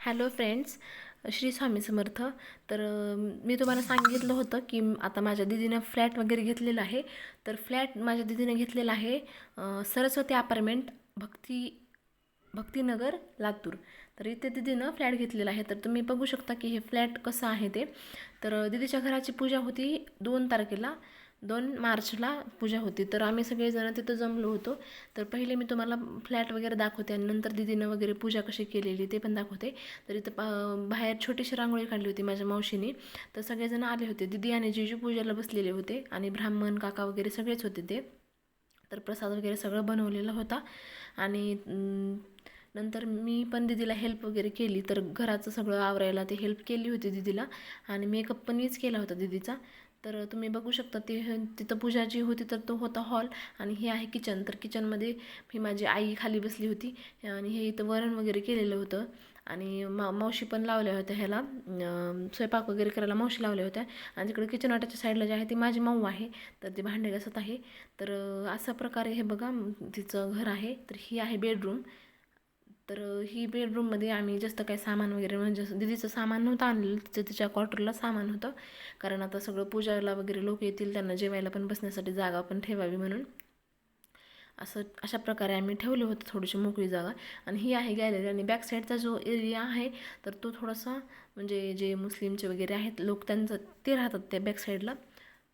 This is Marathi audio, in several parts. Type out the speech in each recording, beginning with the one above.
Hello friends Shri Swami Samarth. तर मी तुम्हाला सांगितलं होतं की आता माझ्या दिदीनं फ्लॅट वगैरे घेतलेला आहे. तर फ्लॅट माझ्या दिदीनं घेतलेला आहे सरस्वती अपार्टमेंट भक्ती भक्तिनगर लातूर. तर इथे दिदीनं फ्लॅट घेतलेला आहे. तर तुम्ही बघू शकता की हे फ्लॅट कसं आहे ते. तर दिदीच्या घराची पूजा होती दोन तारखेला. दोन मार्चला पूजा होती. तर आम्ही सगळेजण तिथं जमलो होतो. तर पहिले मी तुम्हाला फ्लॅट वगैरे दाखवते आणि नंतर दिदीनं वगैरे पूजा कशी केलेली ते पण दाखवते. तर इथं बाहेर छोटीशी रांगोळी काढली होती माझ्या मावशीने. तर सगळेजण आले होते. दिदी आणि जिजू पूजेला बसलेले होते आणि ब्राह्मण काका वगैरे सगळेच होते ते. तर प्रसाद वगैरे सगळं बनवलेला होता. आणि नंतर मी पण दिदीला हेल्प वगैरे केली. तर घराचं सगळं आवरायला ते हेल्प केली होती दिदीला. आणि मेकअप पण मीच केला होता दिदीचा. तर तुम्ही बघू शकता ते तिथं पूजा जी होती तर तो होता हॉल. आणि हे आहे किचन तर किचनमध्ये ही माझी आई खाली बसली होती. आणि हे इथं वरण वगैरे केलेलं होतं. आणि मा मावशी पण लावल्या होत्या ह्याला. स्वयंपाक वगैरे करायला मावशी लावल्या होत्या. आणि तिकडे किचन आटाच्या साईडला जे आहे ती माझी माऊ आहे. तर ती भांडे घासत आहे. तर अशा प्रकारे हे बघा तिचं घर आहे. तर ही आहे बेडरूम तर ही बेडरूममध्ये आम्ही जास्त काही सामान वगैरे म्हणजे दिदीचं सामान नव्हतं आणलेलं तिचं तिच्या क्वार्टरला सामान होतं. कारण आता सगळं पूजाला वगैरे लोक येतील त्यांना जेवायला पण बसण्यासाठी जागा पण ठेवावी म्हणून. असं अशा प्रकारे आम्ही ठेवलं होतं थोडीशी मोकळी जागा. आणि ही आहे गॅलरी आणि बॅक साईडचा जो एरिया आहे तर तो थोडासा म्हणजे जे मुस्लिमचे वगैरे आहेत लोक त्यांचं ते राहतात त्या बॅक साईडला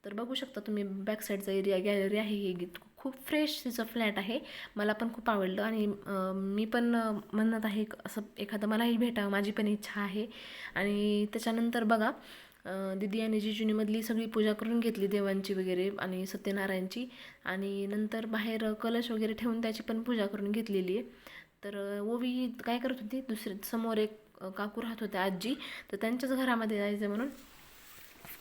तर बघू शकता तुम्ही बॅक साईडचा एरिया गॅलरी आहे ही खूप फ्रेश तिचं फ्लॅट आहे. मला पण खूप आवडलं आणि मी पण म्हणत आहे असं एखादं मलाही भेटावं माझी पण इच्छा आहे. आणि त्याच्यानंतर बघा दिदी आणि जिजुनीमधली सगळी पूजा करून घेतली देवांची वगैरे आणि सत्यनारायणची. आणि नंतर बाहेर कलश वगैरे ठेवून त्याची पण पूजा करून घेतलेली आहे. तर ओवी काय करत होती? दुसरे समोर एक काकू राहत होत्या आजी. तर त्यांच्याच घरामध्ये जायचं म्हणून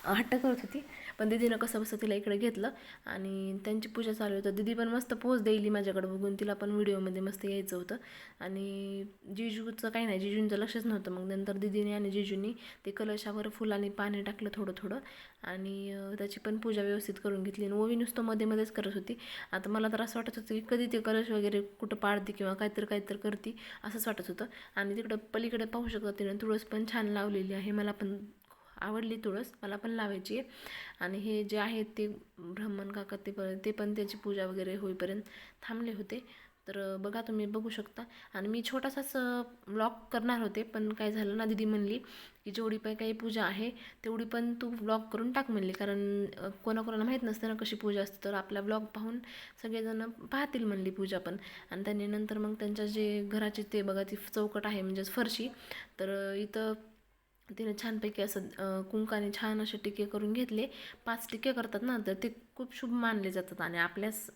हट्ट करत होती. पण दिदीनं कसं बसं तिला इकडे घेतलं आणि त्यांची पूजा चालू होतं. दिदी पण मस्त पोच देईली माझ्याकडे बघून. तिला पण व्हिडिओमध्ये मस्त यायचं होतं. आणि जिजूचं काही नाही जिजूंचं लक्षच नव्हतं. मग नंतर दिदीने आणि जिजूनी ते कलशावर फुलाने पाणी टाकलं थोडं थोडं. आणि त्याची पण पूजा व्यवस्थित करून घेतली. आणि ओवी नुसतं मध्ये मध्येच करत होती. आता मला तर असं वाटत होतं की कधी ते कलश वगैरे कुठं पाडते किंवा काहीतरी काहीतरी करते असंच वाटत होतं. आणि तिकडं पलीकडे पाहू शकता तिने तुळस पण छान लावलेली आहे. मला पण आवडली तुळस मला पण लावायची आहे. आणि हे जे आहेत ते ब्राह्मण काका ते पण ते पण त्याची पूजा वगैरे होईपर्यंत थांबले होते. तर बघा तुम्ही बघू शकता. आणि मी छोटासाच ब्लॉग करणार होते पण काय झालं ना दिदी म्हणली की जेवढी पण काही पूजा आहे तेवढी पण तू ब्लॉग करून टाक म्हणली. कारण कोणाकोणाला माहीत नसतं ना कशी पूजा असते. तर आपला ब्लॉग पाहून सगळेजण पाहतील म्हणली पूजा पण. आणि त्यांनी नंतर मग त्यांच्या जे घराचे ते बघा ती चौकट आहे म्हणजेच फरशी. तर इथं तिने छानपैकी असं कुंकाने छान असे टिके करून घेतले. पाच टिके करतात ना तर ते खूप शुभ मानले जातात. आणि आपल्या स-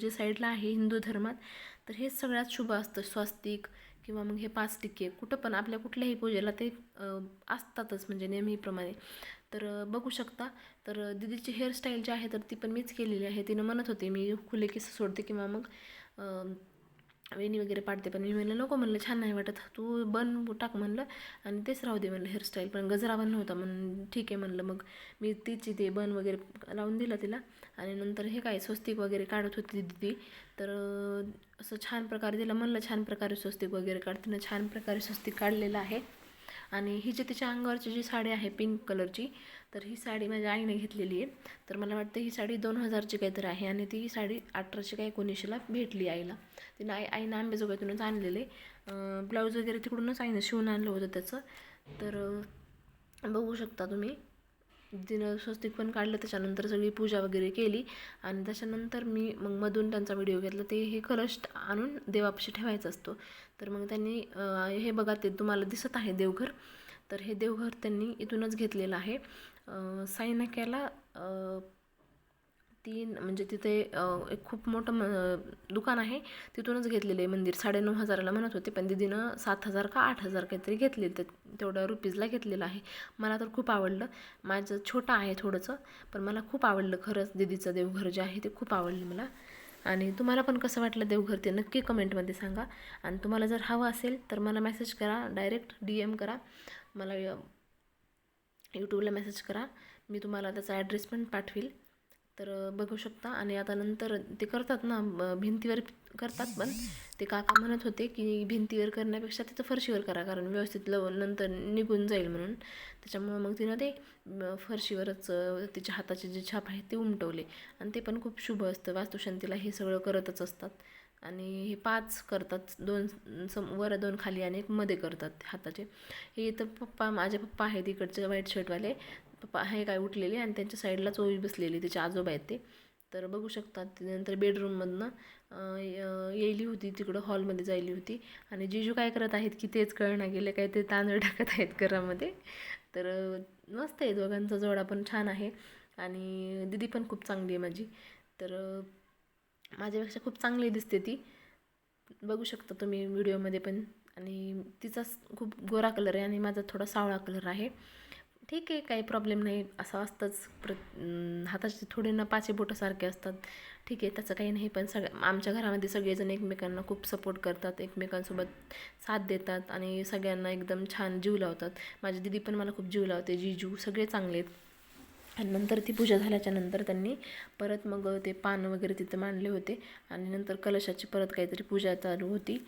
जे साईडला आहे हिंदू धर्मात तर हे सगळ्यात शुभ असतं. स्वस्तिक किंवा मग हे पाच टिके. कुठं पण आपल्या कुठल्याही पूजेला ते असतातच म्हणजे नेहमीप्रमाणे. तर बघू शकता. तर दिदीची दीदीची हेअरस्टाईल जी आहे तर ती पण मीच केलेली आहे. तिनं म्हणत होते मी खुले केस सोडते किंवा मग वेणी वगैरे पाडते पण मी म्हणलं नको म्हणलं छान नाही वाटत. तू बन टाक म्हणलं आणि तेच राहू दे म्हणलं हेअरस्टाईल पण गजरा बन नव्हता म्हणून ठीक आहे म्हणलं. मग मी तिची ते बन वगैरे लावून दिलं तिला आणि नंतर हे काय स्वस्तिक वगैरे काढत होती ती तर असं छान प्रकारे तिला म्हणलं छान प्रकारे स्वस्तिक वगैरे काढ. तिनं छान प्रकारे स्वस्तिक काढलेलं आहे. आणि ही जी तिच्या अंगावरची जी साडी आहे पिंक कलरची तर ही साडी माझ्या आईने घेतलेली आहे. तर मला वाटतं ही साडी दोन हजारची काहीतरी आहे आणि ती साडी अठराशे काही एकोणीसशेला भेटली आईला. तिनं आई आईनं आंबेजोगाईतूनच आणलेले. ब्लाऊज वगैरे तिकडूनच आईनं शिवून आणलं होतं त्याचं. तर बघू शकता तुम्ही. तिनं स्वस्तिक पण काढलं त्याच्यानंतर सगळी पूजा वगैरे केली. आणि त्याच्यानंतर मी मग मधून त्यांचा व्हिडिओ घेतला. ते हे कलश आणून देवापाशी ठेवायचा असतो. तर मग त्यांनी हे बघा ते तुम्हाला दिसत आहे देवघर. तर हे देवघर त्यांनी इथूनच घेतलेलं आहे. साईनाक्याला तीन म्हणजे तिथे एक खूप मोठं म दुकान आहे. तिथूनच घेतलेलं आहे मंदिर. साडेनऊ हजाराला म्हणत होते पण दिदीनं सात हजार का आठ हजार काहीतरी घेतले तर तेवढ्या रुपीजला घेतलेलं आहे. मला तर खूप आवडलं. माझं छोटं आहे थोडंसं पण मला खूप आवडलं खरंच दिदीचं देवघर जे आहे ते खूप आवडलं मला. आणि तुम्हाला पण कसं वाटलं देवघर ते नक्की कमेंटमध्ये सांगा. आणि तुम्हाला जर हवं असेल तर मला मेसेज करा डायरेक्ट डी एम करा. मला यूट्यूबला मेसेज करा. मी तुम्हाला त्याचा ॲड्रेस पण पाठवेल. तर बघू शकता. आणि आता नंतर ते करतात ना भिंतीवर करतात पण ते काका म्हणत होते की भिंतीवर करण्यापेक्षा तिथं फरशीवर करा कारण व्यवस्थित लव नंतर निघून जाईल म्हणून. त्याच्यामुळं मग तिनं ते फरशीवरच तिच्या हाताचे जे छाप आहे ते उमटवले. आणि ते पण खूप शुभ असतं. वास्तुशांतीला हे सगळं करतच असतात. आणि हे पाच करतात. दोन सम वर दोन खाली आणि एक मध्ये करतात हाताचे. हे इथं पप्पा माझे पप्पा आहेत इकडचे व्हाईट शर्टवाले. पप्पा आहे काय उठलेले आणि त्यांच्या साईडला चोवी बसलेली त्याचे आजोबा आहेत ते. तर बघू शकतात त्यानंतर बेडरूममधनं येईली होती तिकडं हॉलमध्ये जायली होती. आणि जिजू काय करत आहेत की तेच कळणं गेले काय ते तांदूळ टाकत आहेत घरामध्ये. तर मस्त आहे दोघांचा जोडा पण छान आहे. आणि दिदी पण खूप चांगली आहे माझी. तर माझ्यापेक्षा खूप चांगली दिसते ती. बघू शकता तुम्ही व्हिडिओमध्ये पण. आणि तिचा खूप गोरा कलर आहे आणि माझा थोडा सावळा कलर आहे. ठीक आहे काही प्रॉब्लेम नाही. असं असतंच. प्र हाताचे थोडे ना पाचे बोटंसारखे असतात. ठीक आहे त्याचं काही नाही. पण सगळ्या आमच्या घरामध्ये सगळेजण एकमेकांना खूप सपोर्ट करतात. एकमेकांसोबत साथ देतात आणि सगळ्यांना एकदम छान जीव लावतात. माझी दिदी पण मला खूप जीव लावते. जीजू सगळे चांगले आहेत. आणि नंतर ती पूजा झाल्याच्यानंतर त्यांनी परत मग ते पान वगैरे तिथं मांडले होते. आणि नंतर कलशाची परत काहीतरी पूजा चालू होती.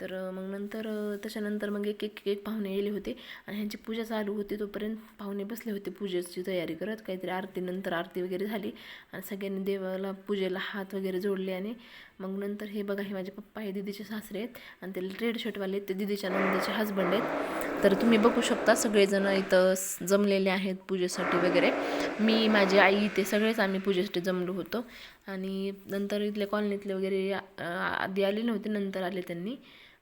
तर मग नंतर त्याच्यानंतर मग एक एक एक पाहुणे येले होते आणि ह्यांची पूजा चालू होती. तोपर्यंत पाहुणे बसले होते पूजेची तयारी करत. काहीतरी आरतीनंतर आरती वगैरे झाली आणि सगळ्यांनी देवाला पूजेला हात वगैरे जोडले आणि मग नंतर हे बघा हे माझे पप्पा हे दिदीचे सासरे आहेत आणि ते रेड शर्टवाले आहेत. ते दिदीच्या नंदीचे हजबंड आहेत. तर तुम्ही बघू शकता सगळेजण इथं जमलेले आहेत पूजेसाठी वगैरे. मी माझी आई ते सगळेच आम्ही पूजेसाठी जमलो होतो. आणि नंतर इथल्या कॉलनीतले वगैरे आधी आले नव्हते नंतर आले त्यांनी.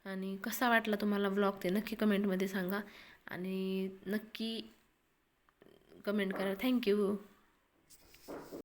आणि कसा वाटला तुम्हाला व्लॉग ते नक्की कमेंटमध्ये सांगा. आणि नक्की कमेंट करा. थँक्यू